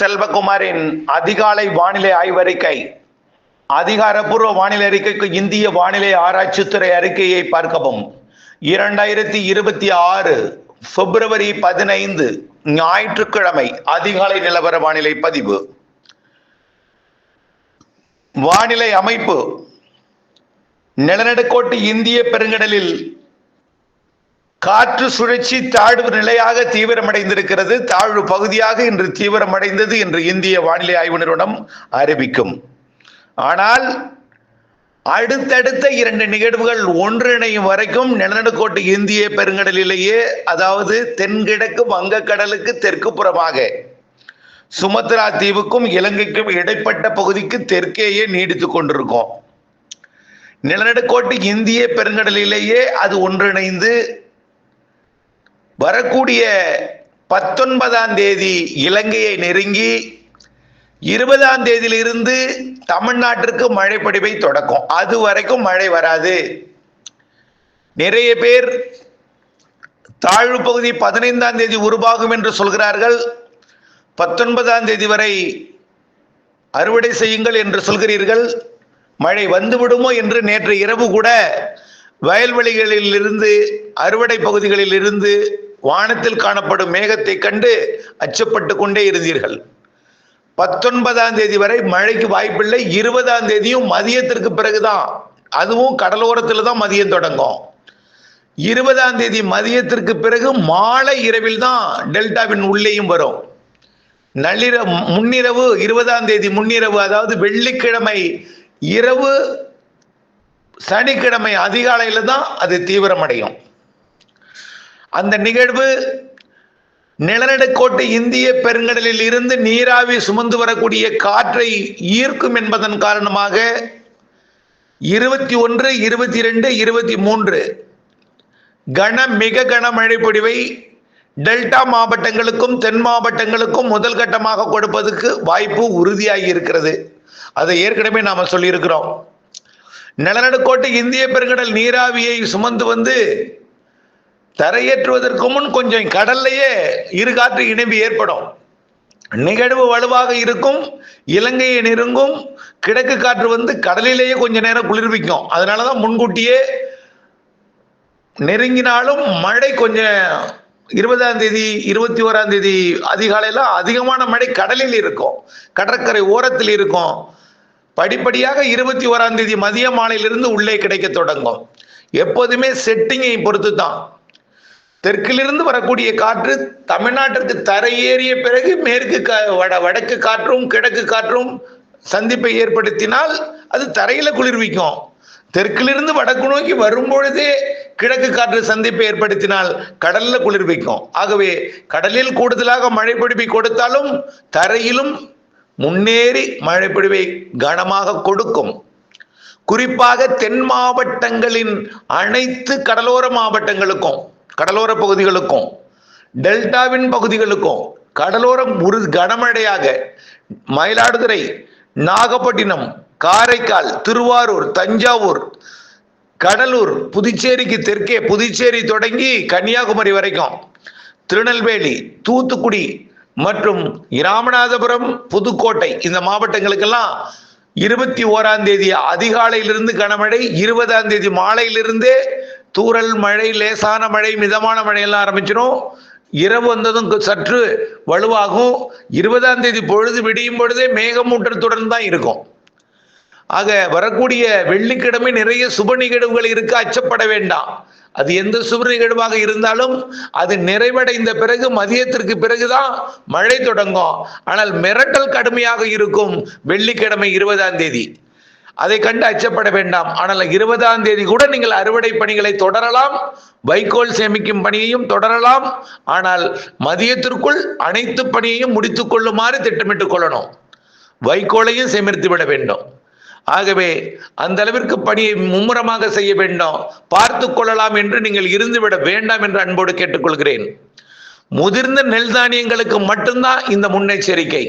செல்வகுமாரின் அதிகாலை வானிலை ஆய்வறிக்கை. அதிகாரப்பூர்வ வானிலை அறிக்கைக்கு இந்திய வானிலை ஆராய்ச்சித்துறை அறிக்கையை பார்க்கவும். இரண்டாயிரத்தி இருபத்தி ஆறு பிப்ரவரி பதினைந்து ஞாயிற்றுக்கிழமை அதிகாலை நிலவர வானிலை பதிவு. வானிலை அமைப்பு. நிலநடுக்கோட்டு இந்திய பெருங்கடலில் காற்று சுழற்சி தாழ்வு நிலையாக தீவிரமடைந்திருக்கிறது. தாழ்வு பகுதியாக இன்று தீவிரமடைந்தது என்று இந்திய வானிலை ஆய்வு நிறுவனம் அறிவிக்கும். ஆனால் அடுத்தடுத்த இரண்டு நிகழ்வுகள் ஒன்றிணையும் வரைக்கும் நிலநடுக்கோட்டு இந்திய பெருங்கடலிலேயே அதாவது தென்கிழக்கு வங்கக்கடலுக்கு தெற்கு புறமாக சுமத்ரா தீவுக்கும் இலங்கைக்கும் இடைப்பட்ட பகுதிக்கு தெற்கேயே நீடித்து கொண்டிருக்கும். நிலநடுக்கோட்டு இந்திய பெருங்கடலிலேயே அது ஒன்றிணைந்து வரக்கூடிய பத்தொன்பதாம் தேதி இலங்கையை நெருங்கி இருபதாம் தேதியிலிருந்து தமிழ்நாட்டிற்கு மழை தொடக்கும். அது வரைக்கும் மழை வராது. நிறைய பேர் தாழ்வு பகுதி பதினைந்தாம் தேதி உருவாகும் என்று சொல்கிறார்கள். பத்தொன்பதாம் தேதி வரை அறுவடை செய்யுங்கள் என்று சொல்கிறீர்கள். மழை வந்துவிடுமோ என்று நேற்று இரவு கூட வயல்வெளிகளில் இருந்து அறுவடை பகுதிகளில் இருந்து வானத்தில் காணப்படும் மேகத்தை கண்டு அச்சப்பட்டு கொண்டே இருந்தீர்கள். பத்தொன்பதாம் தேதி வரை மழைக்கு வாய்ப்பில்லை. இருபதாம் தேதியும் மதியத்திற்கு பிறகுதான். அதுவும் கடலோரத்தில் தான் மதியம் தொடங்கும். இருபதாம் தேதி மதியத்திற்கு பிறகு மாலை இரவில் தான் டெல்டாவின் உள்ளேயும் வரும். நள்ளிரவு முன்னிரவு இருபதாம் தேதி முன்னிரவு அதாவது வெள்ளிக்கிழமை இரவு சனிக்கிழமை அதிகாலையில் தான் அது தீவிரமடையும். அந்த நிகழ்வு நிலநடுக்கோட்டு இந்திய பெருங்கடலில் இருந்து நீராவி சுமந்து வரக்கூடிய காற்றை ஈர்க்கும் என்பதன் காரணமாக இருபத்தி ஒன்று இருபத்தி ரெண்டு இருபத்தி மூன்று கன மிக கனமழை பொழிவை டெல்டா மாவட்டங்களுக்கும் தென் மாவட்டங்களுக்கும் முதல் கட்டமாக கொடுப்பதற்கு வாய்ப்பு உறுதியாகி இருக்கிறது. அதை ஏற்கனவே நாம சொல்லியிருக்கிறோம். நிலநடுக்கோட்டு இந்திய பெருங்கடல் நீராவியை சுமந்து வந்து தரையேற்றுவதற்கு முன் கொஞ்சம் கடல்லையே இரு காற்று இணைவு ஏற்படும். நிகழ்வு வலுவாக இருக்கும் இலங்கையை நெருங்கும் கிழக்கு காற்று வந்து கடலிலேயே கொஞ்ச நேரம் குளிர்விக்கும். அதனாலதான் முன்கூட்டியே நெருங்கினாலும் மழை கொஞ்சம் இருபதாம் தேதி இருபத்தி ஓராம் தேதி அதிகாலையில அதிகமான மழை கடலில் இருக்கும். கடற்கரை ஓரத்தில் இருக்கும். படிப்படியாக இருபத்தி ஓராம் தேதி மதிய மாலையிலிருந்து உள்ளே கிடைக்க தொடங்கும். எப்போதுமே செட்டிங்கை பொறுத்து தான் தெற்கிலிருந்து வரக்கூடிய காற்று தமிழ்நாட்டிற்கு தரையேறிய பிறகு மேற்கு வட வடக்கு காற்றும் கிழக்கு காற்றும் சந்திப்பை ஏற்படுத்தினால் அது தரையில குளிர்விக்கும். தெற்கிலிருந்து வடக்கு நோக்கி வரும்பொழுதே கிழக்கு காற்று சந்திப்பை ஏற்படுத்தினால் கடல்ல குளிர்விக்கும். ஆகவே கடலில் கூடுதலாக மழை பிடிப்பை கொடுத்தாலும் தரையிலும் முன்னேறி மழை பிடிவை கனமாக கொடுக்கும். குறிப்பாக தென் மாவட்டங்களின் அனைத்து கடலோர மாவட்டங்களுக்கும். கடலோர பகுதிகளுக்கும் டெல்டாவின் பகுதிகளுக்கும் கடலோரம் ஒரு கனமழையாக மயிலாடுதுறை நாகப்பட்டினம் காரைக்கால் திருவாரூர் தஞ்சாவூர் கடலூர் புதுச்சேரிக்கு தெற்கே புதுச்சேரி தொடங்கி கன்னியாகுமரி வரைக்கும் திருநெல்வேலி தூத்துக்குடி மற்றும் ராமநாதபுரம் புதுக்கோட்டை இந்த மாவட்டங்களுக்கெல்லாம் இருபத்தி ஓராம் தேதி அதிகாலையிலிருந்து கனமழை இருபதாம் தேதி மாலையிலிருந்தே தூரல் மழை லேசான மழை மிதமான மழையெல்லாம் ஆரம்பிச்சிடும் இரவு வந்ததும் சற்று வலுவாகும். இருபதாம் தேதி பொழுது விடியும் பொழுதே மேகமூட்டத்துடன் தான் இருக்கும். ஆக வரக்கூடிய வெள்ளிக்கிழமை நிறைய சுப நிகழ்வுகள் இருக்க அச்சப்பட வேண்டாம். அது எந்த சுப நிகழ்வாக இருந்தாலும் அது நிறைவடைந்த பிறகு மதியத்திற்கு பிறகுதான் மழை தொடங்கும். ஆனால் மிரட்டல் கடுமையாக இருக்கும் வெள்ளிக்கிழமை இருபதாம் தேதி. அதை கண்டு அச்சப்பட வேண்டாம். ஆனால் இருபதாம் தேதி கூட நீங்கள் அறுவடை பணிகளை தொடரலாம். வைக்கோல் சேமிக்கும் பணியையும் தொடரலாம். ஆனால் மதியத்திற்குள் அனைத்து பணியையும் முடித்துக் கொள்ளுமாறு திட்டமிட்டுக் கொள்ளணும். வைக்கோலையும் சேமித்து விட வேண்டும். ஆகவே அந்த அளவிற்கு பணியை மும்முரமாக செய்ய வேண்டும். பார்த்து கொள்ளலாம் என்று நீங்கள் இருந்துவிட வேண்டாம் என்று அன்போடு கேட்டுக்கொள்கிறேன். முதிர்ந்த நெல் தானியங்களுக்கு மட்டும்தான் இந்த முன்னெச்சரிக்கை.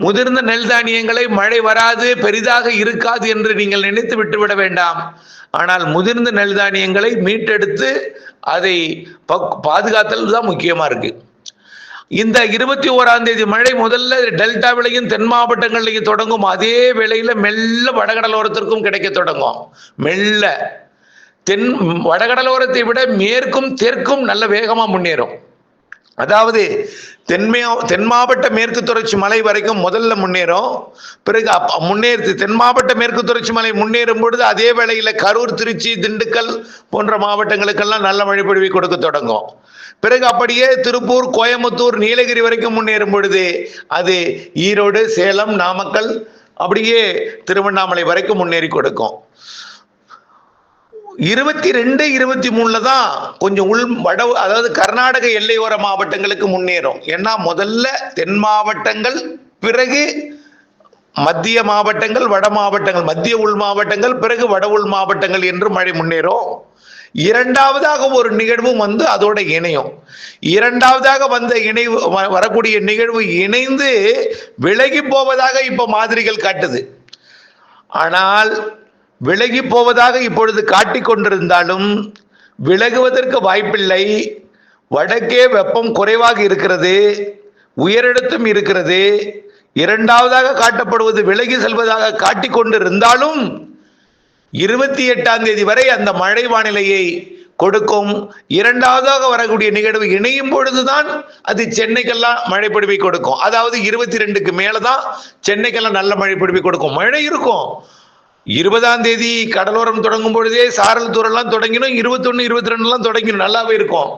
முதிர்ந்த நெல் தானியங்களை மழை வராது பெரிதாக இருக்காது என்று நீங்கள் நினைத்து விட்டுவிட வேண்டாம். ஆனால் முதிர்ந்த நெல் தானியங்களை மீட்டெடுத்து அதை பக்- பாதுகாத்தல் தான் முக்கியமா இருக்கு. இந்த இருபத்தி ஓராம் தேதி மழை முதல்ல டெல்டாவிலையும் தென் மாவட்டங்கள்லையும் தொடங்கும். அதே வேளையில மெல்ல வடகடலோரத்திற்கும் கிடைக்க தொடங்கும். மெல்ல. தென் வடகடலோரத்தை விட மேற்கும் தெற்கும் நல்ல வேகமா முன்னேறும். அதாவது தென்மையா தென் மாவட்ட மேற்கு தொடர்ச்சி மலை வரைக்கும் முதல்ல முன்னேறும். பிறகு அப்ப முன்னேறி தென் மாவட்ட மேற்கு தொடர்ச்சி மலை முன்னேறும் பொழுது அதே வேளையில் கரூர் திருச்சி திண்டுக்கல் போன்ற மாவட்டங்களுக்கெல்லாம் நல்ல மழை பொழிவை கொடுக்க தொடங்கும். பிறகு அப்படியே திருப்பூர் கோயம்புத்தூர் நீலகிரி வரைக்கும் முன்னேறும் பொழுது அது ஈரோடு சேலம் நாமக்கல் அப்படியே திருவண்ணாமலை வரைக்கும் முன்னேறி கொடுக்கும். இருபத்தி ரெண்டு இருபத்தி மூணுல தான் கொஞ்சம் உள் வட அதாவது கர்நாடக எல்லையோர மாவட்டங்களுக்கு முன்னேறும். ஏன்னா முதல்ல தென் மாவட்டங்கள் பிறகு மத்திய மாவட்டங்கள் வட மாவட்டங்கள் மத்திய உள் மாவட்டங்கள் பிறகு வட உள் மாவட்டங்கள் என்று மழை முன்னேறும். இரண்டாவதாக ஒரு நிகழ்வும் வந்து அதோட இணையும். இரண்டாவதாக வந்த இணைவு வ- வரக்கூடிய நிகழ்வு இணைந்து விலகி போவதாக இப்ப மாதிரிகள் காட்டுது. ஆனால் விலகி போவதாக இப்பொழுது காட்டிக் கொண்டிருந்தாலும் விலகுவதற்கு வாய்ப்பில்லை. வடக்கே வெப்பம் குறைவாக இருக்கிறது உயரிடத்தும் இருக்கிறது. இரண்டாவதாக காட்டப்படுவது விலகி செல்வதாக காட்டிக் கொண்டிருந்தாலும் இருபத்தி எட்டாம் தேதி வரை அந்த மழை வானிலையை கொடுக்கும். இரண்டாவதாக வரக்கூடிய நிகழ்வு இணையும் பொழுதுதான் அது சென்னைக்கெல்லாம் மழைப்பிடிவை கொடுக்கும். அதாவது இருபத்தி ரெண்டுக்கு மேலதான் சென்னைக்கெல்லாம் நல்ல மழைப்பிடிவை கொடுக்கும். மழை இருக்கும். இருபதாம் தேதி கடலோரம் தொடங்கும் பொழுதே சாரல் தூரெல்லாம் தொடங்கினோம் இருபத்தொன்னு இருபத்தி ரெண்டுலாம் தொடங்கினோம் நல்லாவே இருக்கும்.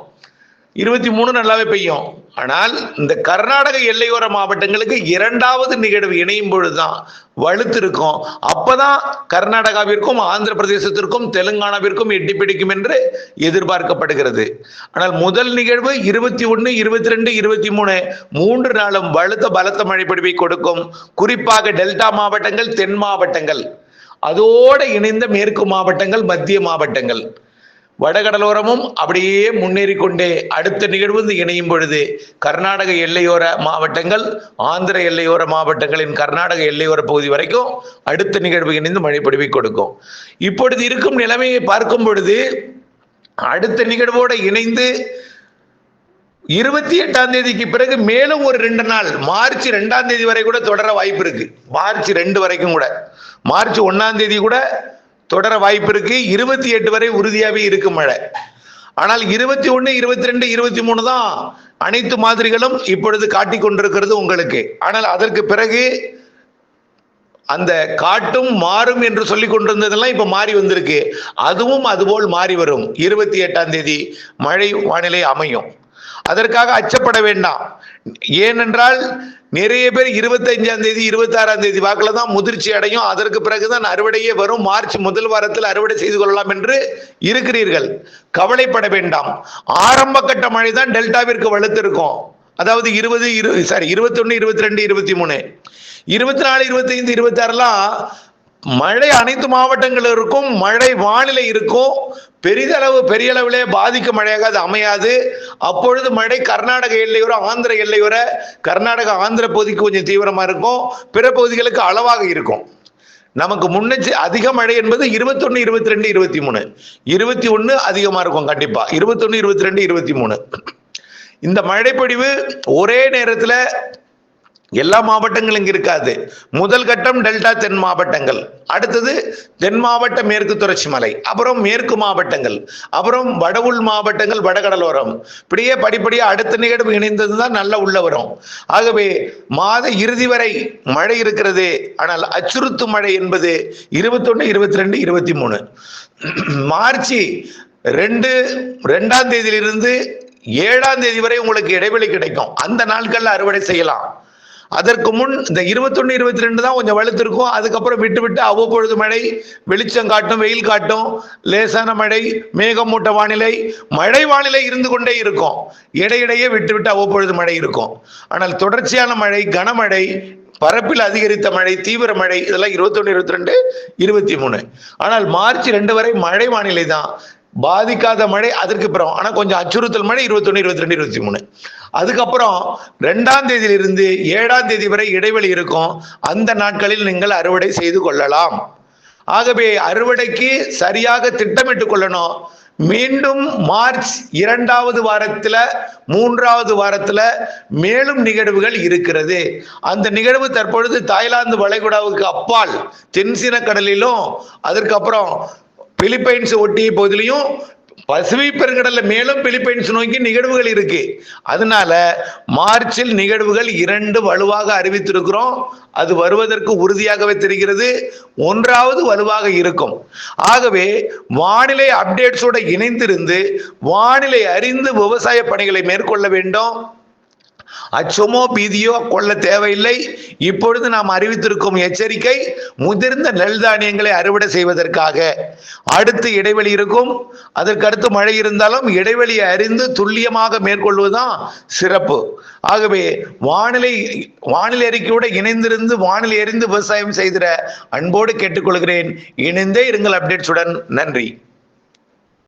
இருபத்தி மூணு நல்லாவே பெய்யும். ஆனால் இந்த கர்நாடக எல்லையோர மாவட்டங்களுக்கு இரண்டாவது நிகழ்வு இணையும் பொழுதுதான் வலுத்து இருக்கும். அப்பதான் கர்நாடகாவிற்கும் ஆந்திர பிரதேசத்திற்கும் தெலுங்கானாவிற்கும் எட்டி பிடிக்கும் என்று எதிர்பார்க்கப்படுகிறது. ஆனால் முதல் நிகழ்வு இருபத்தி ஒன்று இருபத்தி ரெண்டு இருபத்தி மூணு மூன்று நாளும் வலுத்த பலத்த மழை பொழிவை கொடுக்கும். குறிப்பாக டெல்டா மாவட்டங்கள் தென் மாவட்டங்கள். அதோடு இணைந்த மேற்கு மாவட்டங்கள் மத்திய மாவட்டங்கள். வடகடலோரமும் அப்படியே முன்னேறி கொண்டே அடுத்த நிகழ்வு வந்து இணையும் பொழுது கர்நாடக எல்லையோர மாவட்டங்கள் ஆந்திர எல்லையோர மாவட்டங்களின் கர்நாடக எல்லையோர பகுதி வரைக்கும் அடுத்த நிகழ்வு இணைந்து மழைப்பொழிவை கொடுக்கும். இப்பொழுது இருக்கும் நிலைமையை பார்க்கும் பொழுது அடுத்த நிகழ்வோடு இணைந்து இருபத்தி எட்டாம் தேதிக்கு பிறகு மேலும் ஒரு ரெண்டு நாள் மார்ச் ரெண்டாம் தேதி வரை கூட தொடர வாய்ப்பு இருக்கு. மார்ச் ரெண்டு வரைக்கும் கூட. மார்ச் ஒன்னாம் தேதி கூட தொடர வாய்ப்பு இருக்கு. இருபத்தி எட்டு வரை உறுதியாகவே இருக்கு மழை. ஆனால் இருபத்தி ஒன்று இருபத்தி ரெண்டு இருபத்தி மூணு தான் அனைத்து மாதிரிகளும் இப்பொழுது காட்டி கொண்டிருக்கிறது உங்களுக்கு. ஆனால் அதற்கு பிறகு அந்த காட்டும் மாறும் என்று சொல்லி கொண்டிருந்ததெல்லாம் இப்ப மாறி வந்திருக்கு. அதுவும் அதுபோல் மாறி வரும். இருபத்தி எட்டாம் தேதி மழை வானிலை அமையும். அதற்காக அச்சப்பட வேண்டாம். ஏனென்றால் நிறைய பேர் இருபத்தஞ்சாம் தேதி இருபத்தி ஆறாம் தேதி வாக்குல தான் முதிர்ச்சி அடையும். அதற்கு பிறகுதான் அறுவடையே வரும். மார்ச் முதல் வாரத்தில் அறுவடை செய்து கொள்ளலாம் என்று இருக்கிறீர்கள். கவலைப்பட வேண்டாம். ஆரம்ப கட்ட மழை தான் டெல்டாவிற்கு வலுத்திருக்கும் அதாவது இருபது இரு சாரி இருபத்தொன்னு இருபத்தி ரெண்டு இருபத்தி மூணு இருபத்தி நாலு இருபத்தி ஐந்து இருபத்தி ஆறுலாம் மழை அனைத்து மாவட்டங்களிலிருக்கும் மழை வானிலை இருக்கும். பெரிதளவு பெரிய அளவிலே பாதிக்கும் மழையாக அது அமையாது. அப்பொழுது மழை கர்நாடக எல்லையோர ஆந்திர எல்லையோர கர்நாடக ஆந்திர பகுதிக்கு கொஞ்சம் தீவிரமா இருக்கும். பிற பகுதிகளுக்கு அளவாக இருக்கும். நமக்கு முன்னெச்சு அதிக மழை என்பது இருபத்தொன்று இருபத்தி ரெண்டு இருபத்தி மூணு இருபத்தி ஒன்று அதிகமாக இருக்கும் கண்டிப்பாக இருபத்தொன்று இருபத்தி ரெண்டு இருபத்தி மூணு இந்த மழைப்பொழிவு ஒரே நேரத்தில் எல்லா மாவட்டங்களும் இங்கே இருக்காது. முதல் கட்டம் டெல்டா தென் மாவட்டங்கள். அடுத்தது தென் மாவட்ட மேற்கு தொடர்ச்சி மலை அப்புறம் மேற்கு மாவட்டங்கள் அப்புறம் வட உள் மாவட்டங்கள் வடகடலோரம் இப்படியே படிப்படியாக அடுத்த நிகழ்வு இணைந்தது தான் நல்ல உள்ள வரும். ஆகவே மாத இறுதி வரை மழை இருக்கிறது. ஆனால் அச்சுறுத்தும் மழை என்பது இருபத்தொன்று இருபத்தி ரெண்டு இருபத்தி மூணு மார்ச் ரெண்டு ரெண்டாம் தேதியிலிருந்து ஏழாம் தேதி வரை உங்களுக்கு இடைவெளி கிடைக்கும். அந்த நாட்கள்ல அறுவடை செய்யலாம். அதற்கு முன் இந்த இருபத்தொன்னு இருபத்தி ரெண்டு தான் கொஞ்சம் வலுத்திருக்கும் அதுக்கப்புறம் விட்டு விட்டு அவ்வப்பொழுது மழை வெளிச்சம் காட்டும் வெயில் காட்டும். லேசான மழை மேகமூட்ட வானிலை மழை வானிலை இருந்து கொண்டே இருக்கும். இடையிடையே விட்டு விட்டு அவ்வப்பொழுது மழை இருக்கும். ஆனால் தொடர்ச்சியான மழை கனமழை பரப்பில் அதிகரித்த மழை தீவிர மழை இதெல்லாம் இருபத்தொன்னு இருபத்தி ரெண்டு இருபத்தி மூணு. ஆனால் மார்ச் ரெண்டு வரை மழை வானிலை தான். பாதிக்காத மழை அதற்கு பிறகு. ஆனால் கொஞ்சம் அச்சுறுத்தல் மழை இருபத்தொன்னு இருபத்தி ரெண்டு இருபத்தி மூணு. அதுக்கப்புறம் ரெண்டாம் தேதியிலிருந்து ஏழாம் தேதி வரை இடைவெளி இருக்கும். அந்த நாட்களில் நீங்கள் அறுவடை செய்து கொள்ளலாம். ஆகவே அறுவடைக்கு சரியாக திட்டமிட்டு கொள்ளணும். மீண்டும் மார்ச் இரண்டாவது வாரத்தில் மூன்றாவது வாரத்தில் மேலும் நிகழ்வுகள் இருக்கிறது. அந்த நிகழ்வு தற்பொழுது தாய்லாந்து வளைகுடாவுக்கு அப்பால் தென்சீன கடலிலும் அதற்கப்புறம் பிலிப்பைன்ஸ் ஒட்டிய பகுதியிலையும் பசிபிக் பெருங்கடல்ல மேலும் பிலிப்பைன்ஸ் நோக்கி நிகழ்வுகள் இருக்கு. அதனால மார்ச்சில் நிகழ்வுகள் இரண்டு வலுவாக அறிவித்திருக்கிறோம். அது வருவதற்கு உறுதியாகவே தெரிகிறது. ஒன்றாவது வலுவாக இருக்கும். ஆகவே வானிலை அப்டேட்ஸோட இணைந்திருந்து வானிலை அறிந்து விவசாய பணிகளை மேற்கொள்ள வேண்டும். அச்சமோ பீதியோ கொள்ள தேவையில்லை. இப்பொழுது நாம் அறிவித்திருக்கும் எச்சரிக்கை முதிர்ந்த நெல் தானியங்களை அறுவடை செய்வதற்காக. அடுத்து இடைவெளி இருக்கும். அதற்கடுத்து மழை இருந்தாலும் இடைவெளியை அறிந்து துல்லியமாக மேற்கொள்வதுதான் சிறப்பு. ஆகவே வானிலை வானிலை அறிக்கையோடு இணைந்திருந்து வானிலை அறிந்து விவசாயம் செய்திட அன்போடு கேட்டுக்கொள்கிறேன். இணைந்தே இருங்கள் அப்டேட்ஸுடன். நன்றி.